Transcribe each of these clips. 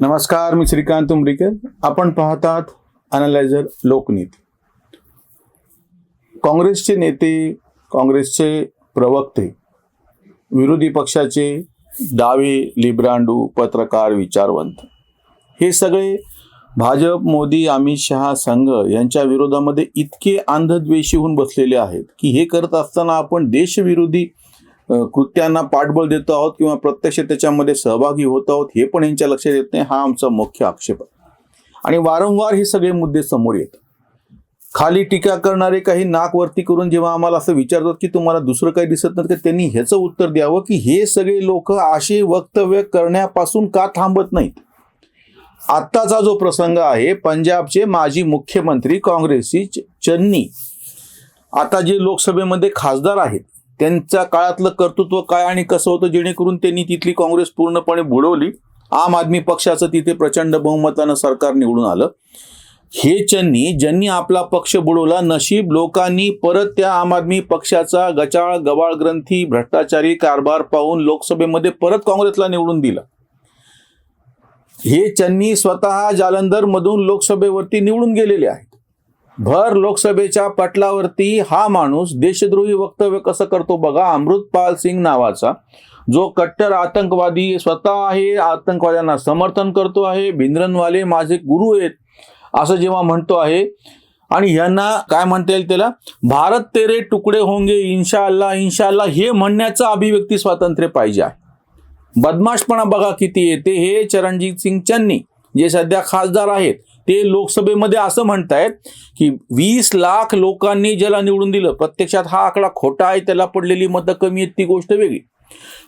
नमस्कार मी श्रीकांत उमरीकर. आपण पाहतात अनालायझर लोकनीती. काँग्रेसचे नेते काँग्रेसचे प्रवक्ते विरोधी पक्षाचे डावे लिब्रांडू पत्रकार विचारवंत हे सगळे भाजप मोदी अमित शहा संघ यांच्या विरोधामध्ये इतके अंधद्वेषी होऊन बसलेले आहेत की हे करत असताना आपण देशविरोधी कृत्यांना पाठबळ देतो आहोत किंवा प्रत्यक्ष त्याच्यामध्ये सहभागी होत आहोत हे पण यांच्या लक्षात येत नाही. हा आमचा मुख्य आक्षेप आहे. आणि वारंवार हे सगळे मुद्दे समोर येतात खाली टीका करणारे काही नाक वरती करून जेव्हा आम्हाला असं विचारतात की तुम्हाला दुसरं काही दिसत नाही तर त्यांनी ह्याचं उत्तर द्यावं की हे सगळे लोक असे वक्तव्य करण्यापासून का थांबत नाहीत? आत्ताचा जो प्रसंग आहे पंजाबचे माजी मुख्यमंत्री काँग्रेसची च- चन्नी. आता जे लोकसभेमध्ये खासदार आहेत त्यांच्या काळातलं कर्तृत्व काय आणि कसं होतं जेणेकरून त्यांनी तिथली काँग्रेस पूर्णपणे बुडवली? आम आदमी पक्षाचं तिथे प्रचंड बहुमतानं सरकार निवडून आलं. हे चन्नी ज्यांनी आपला पक्ष बुडवला नशीब लोकांनी परत त्या आम आदमी पक्षाचा गचाळ गवाळ ग्रंथी भ्रष्टाचारी कारभार पाहून लोकसभेमध्ये परत काँग्रेसला निवडून दिला. हे चन्नी स्वतः जालंधर मधून लोकसभेवरती निवडून गेलेले आहे. भर लोकसभेच्या पटलावरती हा माणूस देशद्रोही वक्तव्य कसं करतो बघा अमृतपाल सिंग नावाचा जो कट्टर आतंकवादी स्वतः आहे आतंकवाद्यांना समर्थन करतो आहे भिंद्रनवाले माझे गुरु आहेत असं जेव्हा म्हणतो आहे. आणि यांना काय म्हणता येईल त्याला? भारत तेरे तुकडे होंगे इन्शाल्ला अल्लाह अल्लाह हे म्हणण्याचं अभिव्यक्ती स्वातंत्र्य पाहिजे आहे. बदमाशपणा बघा किती येते हे चरणजीत सिंग चन्नी जे सध्या खासदार आहेत. ते लोकसभेमध्ये असं म्हणतायत की वीस लाख लोकांनी ज्याला निवडून दिलं प्रत्यक्षात हा आकडा खोटा आहे त्याला पडलेली मतं कमी आहेत ती गोष्ट वेगळी.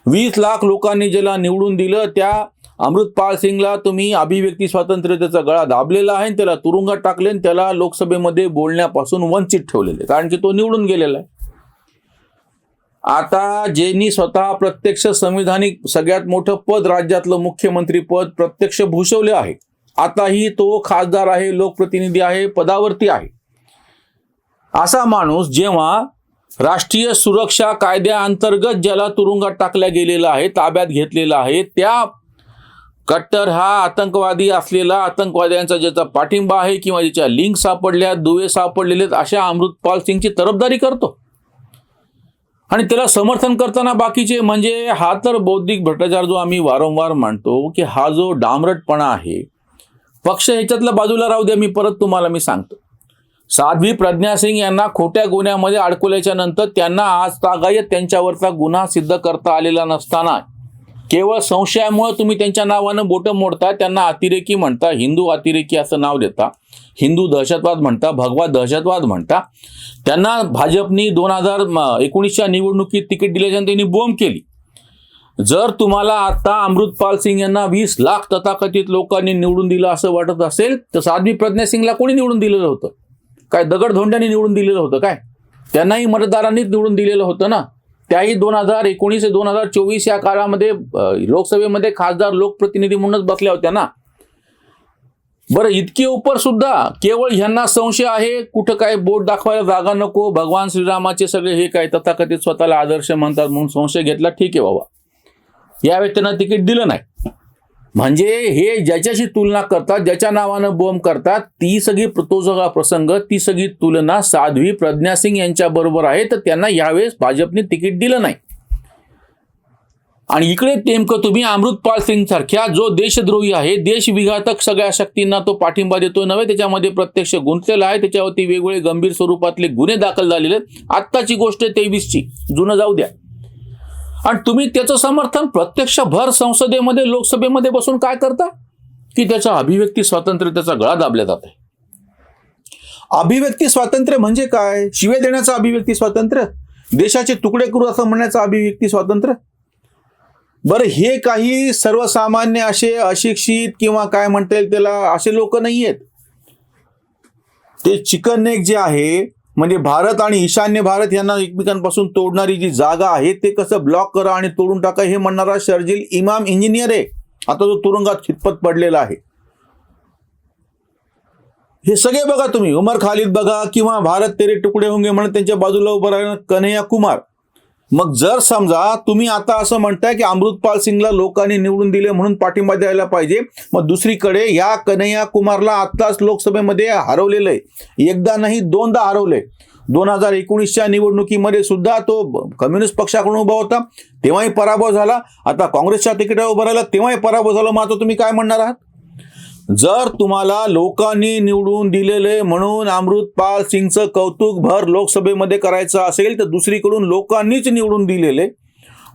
वीस लाख लोकांनी ज्याला निवडून दिलं त्या अमृतपाल सिंगला तुम्ही अभिव्यक्ती स्वातंत्र्याचा गळा दाबलेला आहे आणि त्याला तुरुंगात टाकले आणि त्याला लोकसभेमध्ये बोलण्यापासून वंचित ठेवलेले कारण की तो निवडून गेलेला आहे. आता ज्यांनी स्वतः प्रत्यक्ष संविधानिक सगळ्यात मोठं पद राज्यातलं मुख्यमंत्री पद प्रत्यक्ष भूषवले आहे आताही तो खासदार आहे लोकप्रतिनिधी आहे पदावरती आहे. असा माणूस जेव्हा राष्ट्रीय सुरक्षा कायद्याअंतर्गत ज्याला तुरुंगात टाकल्या गेलेला आहे ताब्यात घेतलेला आहे त्या कट्टर हा आतंकवादी असलेला आतंकवाद्यांचा ज्याचा पाठिंबा आहे किंवा ज्याच्या लिंक सापडल्या दुवे सापडलेले आहेत, अशा अमृतपाल सिंगची तरफदारी करतो. आणि त्याला समर्थन करताना बाकीचे म्हणजे हा तर बौद्धिक भ्रष्टाचार जो आम्ही वारंवार मांडतो की हा जो डांबरटपणा आहे पक्ष ह्याच्यातल्या बाजूला राहू द्या मी परत तुम्हाला मी सांगतो. साध्वी प्रज्ञा सिंग यांना खोट्या गुन्ह्यामध्ये अडकवल्याच्या नंतर त्यांना आज तागायत त्यांच्यावरचा गुन्हा सिद्ध करता आलेला नसताना. केवळ संशयामुळे तुम्ही त्यांच्या नावानं बोटं मोडता त्यांना अतिरेकी म्हणता हिंदू अतिरेकी असं नाव देता हिंदू दहशतवाद म्हणता भगवा दहशतवाद म्हणता. त्यांना भाजपनी दोन हजार एकोणीसच्या निवडणुकीत तिकीट दिल्याच्या त्यांनी बोंब केली. जर तुम्हाला आता अमृतपाल सिंग यांना वीस लाख तथाकथित लोकांनी निवडून दिलं असं वाटत असेल तर साध्वी प्रज्ञा सिंगला कोणी निवडून दिलेलं होतं? काय दगडधोंड्याने निवडून दिलेलं होतं काय? त्यांनाही मतदारांनीच निवडून दिलेलं होतं ना? त्याही दोन हजार एकोणीस ते दोन हजार चोवीस या काळामध्ये लोकसभेमध्ये खासदार लोकप्रतिनिधी म्हणूनच बसल्या होत्या ना? बरं इतके उपर सुद्धा केवळ ह्यांना संशय आहे कुठं काय बोट दाखवायला जागा नको भगवान श्रीरामाचे सगळे हे काय तथाकथित स्वतःला आदर्श म्हणतात म्हणून संशय घेतला? ठीक आहे बाबा. या त्यांना तिकीट दिलं नाही. म्हणजे हे ज्याच्याशी तुलना करतात ज्याच्या नावानं बोंब करतात ती सगळी तो सगळा प्रसंग ती सगळी तुलना साध्वी प्रज्ञा सिंग यांच्या बरोबर आहे तर त्यांना यावेळेस भाजपने तिकीट दिलं नाही. आणि इकडे नेमकं तुम्ही अमृतपाल सिंग सारख्या जो देशद्रोही आहे देशविघातक सगळ्या शक्तींना तो पाठिंबा देतो नव्हे त्याच्यामध्ये प्रत्यक्ष गुंतलेला आहे त्याच्यावरती वेगवेगळे गंभीर स्वरूपातले गुन्हे दाखल झालेले आहेत. आत्ताची गोष्ट तेवीसची जुनं जाऊ द्या. आणि तुम्ही त्याचं समर्थन प्रत्यक्ष भर संसदेमध्ये लोकसभेमध्ये बसून काय करता? की त्याचा अभिव्यक्ती स्वातंत्र्य त्याचा गळा दाबल्या जाते अभिव्यक्ती स्वातंत्र्य म्हणजे काय? शिवे देण्याचं अभिव्यक्ती स्वातंत्र्य? देशाचे तुकडे करू असं म्हणण्याचं अभिव्यक्ती स्वातंत्र्य? बरं हे काही सर्वसामान्य असे अशिक्षित किंवा काय म्हणता येईल त्याला असे लोक नाही आहेत ते चिकन नेक जे आहे म्हणजे भारत आणि ईशान्य भारत यांना एकमेकांपासून तोडणारी जी जागा आहे ते कसं ब्लॉक करा आणि तोडून टाका हे म्हणणारा शर्जिल इमाम इंजिनियर आहे. आता तो तुरुंगात खितपत पडलेला आहे. हे सगळे बघा तुम्ही उमर खालिद बघा किंवा भारत तेरे तुकडे होंगे म्हणून त्यांच्या बाजूला उभं राहिलं कन्हैया कुमार मग जर समजा तुम्ही आता असं म्हणताय की अमृतपाल सिंगला लोकांनी निवडून दिले म्हणून पाठिंबा द्यायला पाहिजे मग दुसरीकडे या कन्हैया कुमारला आत्ताच लोकसभेमध्ये हरवलेलं आहे. एकदा नाही दोनदा हरवलंय. दोन हजार एकोणीसच्या निवडणुकीमध्ये सुद्धा तो कम्युनिस्ट पक्षाकडून उभा होता तेव्हाही पराभव झाला. आता काँग्रेसच्या तिकिटावर उभा राहिला तेव्हाही पराभव झाला. मग आता तुम्ही काय म्हणणार आहात? जर तुम्हाला लोकांनी निवडून दिलेले म्हणून अमृतपाल सिंगचं कौतुक भर लोकसभेमध्ये करायचं असेल तर दुसरीकडून लोकांनीच निवडून दिलेले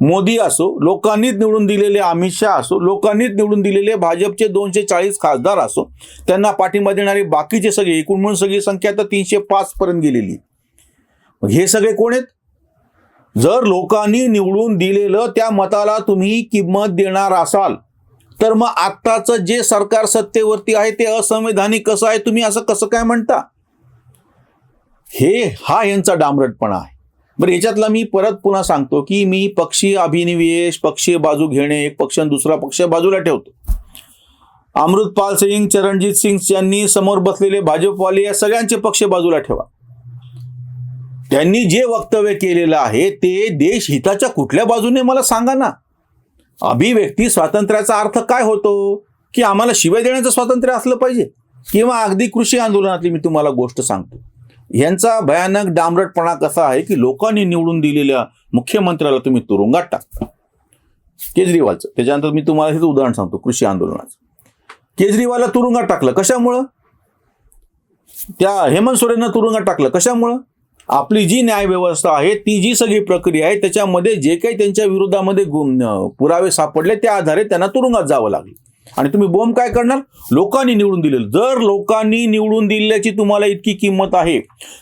मोदी असो लोकांनीच निवडून दिलेले अमित शहा असो लोकांनीच निवडून दिलेले भाजपचे दोनशे चाळीस खासदार असो त्यांना पाठिंबा देणारे बाकीचे सगळे एकूण म्हणून सगळी संख्या तर तीनशे पाच पर्यंत गेलेली. हे सगळे कोण आहेत? जर लोकांनी निवडून दिलेलं त्या मताला तुम्ही किंमत देणार असाल तर मग आत्ताचं जे सरकार सत्तेवरती आहे ते असंवैधानिक कसं आहे? तुम्ही असं कसं काय म्हणता? हे हा यांचा डांबरटपणा आहे. बरं याच्यातला मी परत पुन्हा सांगतो की मी पक्षीय अभिनिवेश पक्षीय बाजू घेणे एक पक्ष आणि दुसरा पक्ष बाजूला ठेवतो. अमृतपाल सिंग चरणजीत सिंग यांनी समोर बसलेले भाजपवाले या सगळ्यांचे पक्ष बाजूला ठेवा. त्यांनी जे वक्तव्य केलेलं आहे ते देश हिताच्या कुठल्या बाजूने मला सांगा ना. अभिव्यक्ती स्वातंत्र्याचा अर्थ काय होतो? की आम्हाला शिवाय देण्याचं स्वातंत्र्य असलं पाहिजे? किंवा अगदी कृषी आंदोलनातली मी तुम्हाला गोष्ट सांगतो. यांचा भयानक डांबरटपणा कसा आहे की लोकांनी निवडून दिलेल्या मुख्यमंत्र्याला तुम्ही तुरुंगात टाकता. केजरीवालचं. त्याच्यानंतर मी तुम्हाला हेच उदाहरण सांगतो कृषी आंदोलनाचं. केजरीवालला तुरुंगात टाकलं कशामुळं? त्या हेमंत सोरेननं तुरुंगात टाकलं कशामुळं? आपली जी न्यायव्यवस्था आहे ती जी सगळी प्रक्रिया आहे त्याच्यामध्ये जे काही त्यांच्या विरोधामध्ये गुम- पुरावे सापडले त्या आधारे त्यांना तुरुंगात जावं लागलं. आणि तुम्ही बोंब काय करणार? लोकांनी निवडून दिलेलं. जर लोकांनी निवडून दिल्याची तुम्हाला इतकी किंमत आहे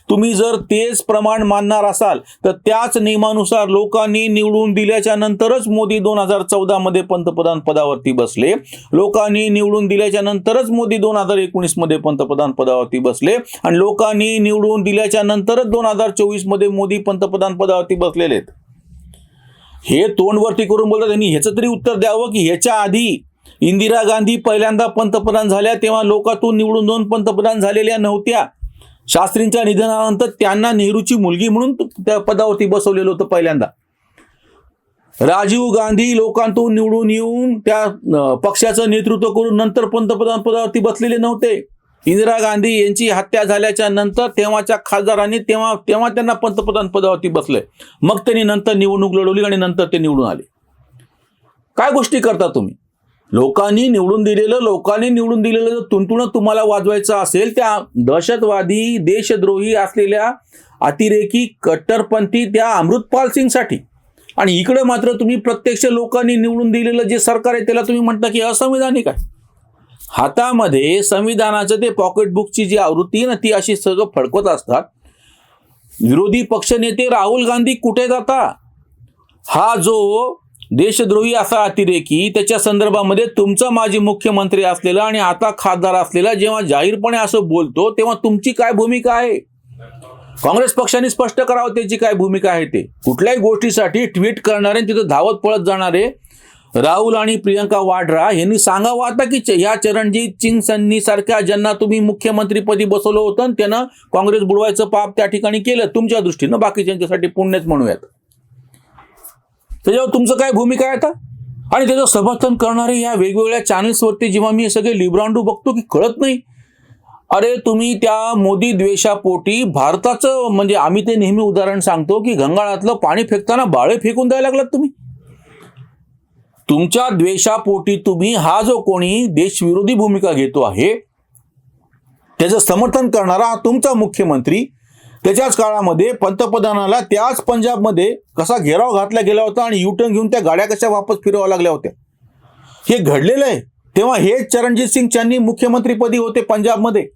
तुम्ही जर तेच प्रमाण मानणार असाल तर त्याच नियमानुसार लोकांनी निवडून दिल्याच्या नंतरच मोदी दोन हजार चौदा मध्ये पंतप्रधान पदावरती बसले. लोकांनी निवडून दिल्याच्या नंतरच मोदी दोन हजार एकोणीसमध्ये पंतप्रधान पदावरती बसले. आणि लोकांनी निवडून दिल्याच्या नंतरच दोन हजार चोवीसमध्ये मोदी पंतप्रधान पदावरती बसलेले आहेत हे तोंडवरती करून बोलतात त्यांनी ह्याचं तरी उत्तर द्यावं की ह्याच्या आधी इंदिरा गांधी पहिल्यांदा पंतप्रधान झाल्या तेव्हा लोकातून निवडून दोन पंतप्रधान झालेल्या नव्हत्या. शास्त्रींच्या निधनानंतर त्यांना नेहरूची मुलगी म्हणून त्या पदावरती बसवलेलं होतं पहिल्यांदा. राजीव गांधी लोकांतून निवडून येऊन त्या पक्षाचं नेतृत्व करून नंतर पंतप्रधान पदावरती बसलेले नव्हते. इंदिरा गांधी यांची हत्या झाल्याच्यानंतर तेव्हाच्या खासदारांनी तेव्हा तेव्हा त्यांना पंतप्रधान पदावरती बसले. मग त्यांनी नंतर निवडणूक लढवली आणि नंतर ते निवडून आले. काय गोष्टी करता तुम्ही? लोकांनी निवडून दिलेलं लोकांनी निवडून दिलेलं जर तुंतुणं तुम्हाला वाजवायचं असेल त्या दहशतवादी देशद्रोही असलेल्या अतिरेकी कट्टरपंथी त्या अमृतपाल सिंगसाठी. आणि इकडे मात्र तुम्ही प्रत्यक्ष लोकांनी निवडून दिलेलं जे सरकार आहे त्याला तुम्ही म्हणता की असंविधानिक आहे. हातामध्ये संविधानाचं ते पॉकेटबुकची जी आवृत्ती आहे ना ती अशी सगळं फडकवत असतात. विरोधी पक्षनेते राहुल गांधी कुठे जाता? हा जो देशद्रोही असा अतिरेकी त्याच्या संदर्भामध्ये तुमचा माजी मुख्यमंत्री असलेला आणि आता खासदार असलेला जेव्हा जाहीरपणे असं बोलतो तेव्हा तुमची काय भूमिका आहे? काँग्रेस पक्षाने स्पष्ट करावं त्याची काय भूमिका आहे ते? कुठल्याही गोष्टीसाठी ट्विट करणारे आणि तिथं धावत पळत जाणारे राहुल आणि प्रियंका वाड्रा यांनी सांगावं आता की च- या चरणजीत सिंग सन्नी सारख्या ज्यांना तुम्ही मुख्यमंत्रीपदी बसवलं होतं त्यांना काँग्रेस बुडवायचं पाप त्या ठिकाणी केलं तुमच्या दृष्टीनं बाकीच्यांच्यासाठी पुण्यच म्हणूयात. त्याच्यावर तुमचं काय भूमिका आहे आता? आणि त्याचं समर्थन करणारे या वेगवेगळ्या चॅनल्सवरती जेव्हा मी हे सगळे लिब्रांडू बघतो की कळत नाही अरे तुम्ही त्या मोदी द्वेषापोटी भारताचं म्हणजे आम्ही ते नेहमी उदाहरण सांगतो की गंगाळातलं पाणी फेकताना बाळे फेकून द्यायला लागलात तुम्ही. तुमच्या द्वेषापोटी तुम्ही हा जो कोणी देशविरोधी भूमिका घेतो आहे त्याचं समर्थन करणारा हा तुमचा मुख्यमंत्री त्याच्याच काळामध्ये पंतप्रधानाला त्याच पंजाबमध्ये कसा घेराव घातला गेला होता आणि युटर्न घेऊन त्या गाड्या कशा वापस फिरवा लागल्या होत्या? हे घडलेलं आहे. तेव्हा हेच चरणजित सिंग यांनी मुख्यमंत्रीपदी होते पंजाबमध्ये.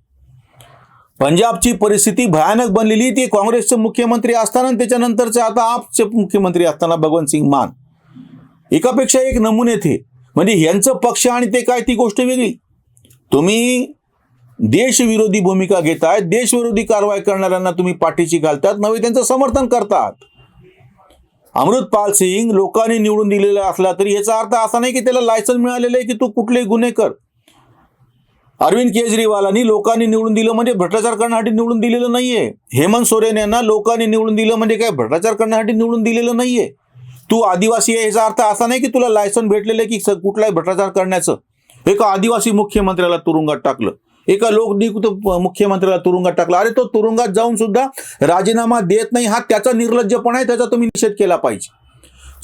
पंजाबची परिस्थिती भयानक बनलेली. ती काँग्रेसचे मुख्यमंत्री असताना आणि त्याच्यानंतरचे आता आपचे मुख्यमंत्री असताना भगवंत सिंग मान. एकापेक्षा एक नमुने थे. म्हणजे यांचं पक्ष आणि ते काय ती गोष्ट वेगळी. तुम्ही देशविरोधी भूमिका घेताय देशविरोधी कारवाई करणाऱ्यांना तुम्ही पाठीशी घालतात नव्हे त्यांचं समर्थन करतात. अमृतपाल सिंग लोकांनी निवडून दिलेला असला तरी याचा अर्थ असा नाही की त्याला लायसन्स मिळालेलं आहे की तू कुठलेही गुन्हे कर. अरविंद केजरीवालांनी लोकांनी निवडून दिलं म्हणजे भ्रष्टाचार करण्यासाठी निवडून दिलेलं नाहीये. हेमंत सोरेन यांना लोकांनी निवडून दिलं म्हणजे काय? भ्रष्टाचार करण्यासाठी निवडून दिलेलं नाहीये. तू आदिवासी आहे याचा अर्थ असा नाही की तुला लायसन भेटलेलं आहे की कुठलाही भ्रष्टाचार करण्याचं. एका आदिवासी मुख्यमंत्र्याला तुरुंगात टाकलं. एका लोकनियुक्त मुख्यमंत्र्याला तुरुंगात टाकला. अरे तो तुरुंगात जाऊन सुद्धा राजीनामा देत नाही हा त्याचा निर्लज्जपणा आहे त्याचा तुम्ही निषेध केला पाहिजे.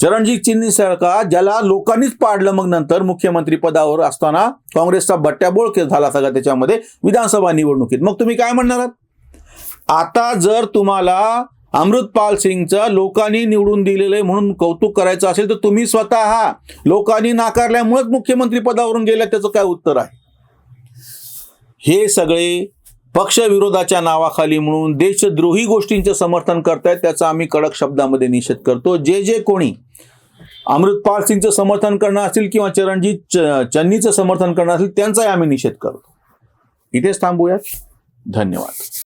चरणजी चिन्नी सरकार ज्याला लोकांनीच पाडलं मग नंतर मुख्यमंत्री पदावर असताना काँग्रेसचा बट्ट्याबोळ झाला सगळा त्याच्यामध्ये विधानसभा निवडणुकीत. मग तुम्ही काय म्हणणार आहात? आता जर तुम्हाला अमृतपाल सिंगचं लोकांनी निवडून दिलेलं आहे म्हणून कौतुक करायचं असेल तर तुम्ही स्वतः लोकांनी नाकारल्यामुळेच मुख्यमंत्री पदावरून गेल्या त्याचं काय उत्तर आहे? हे सगळे पक्षविरोधाच्या नावाखाली म्हणून देशद्रोही गोष्टींचं समर्थन करतायत त्याचा आम्ही कडक शब्दामध्ये निषेध करतो. जे जे कोणी अमृतपाल सिंगचं समर्थन करणं असेल किंवा चरणजीत च- चन्नीचं समर्थन करणं असेल त्यांचाही आम्ही निषेध करतो. इथेच थांबूयात. धन्यवाद.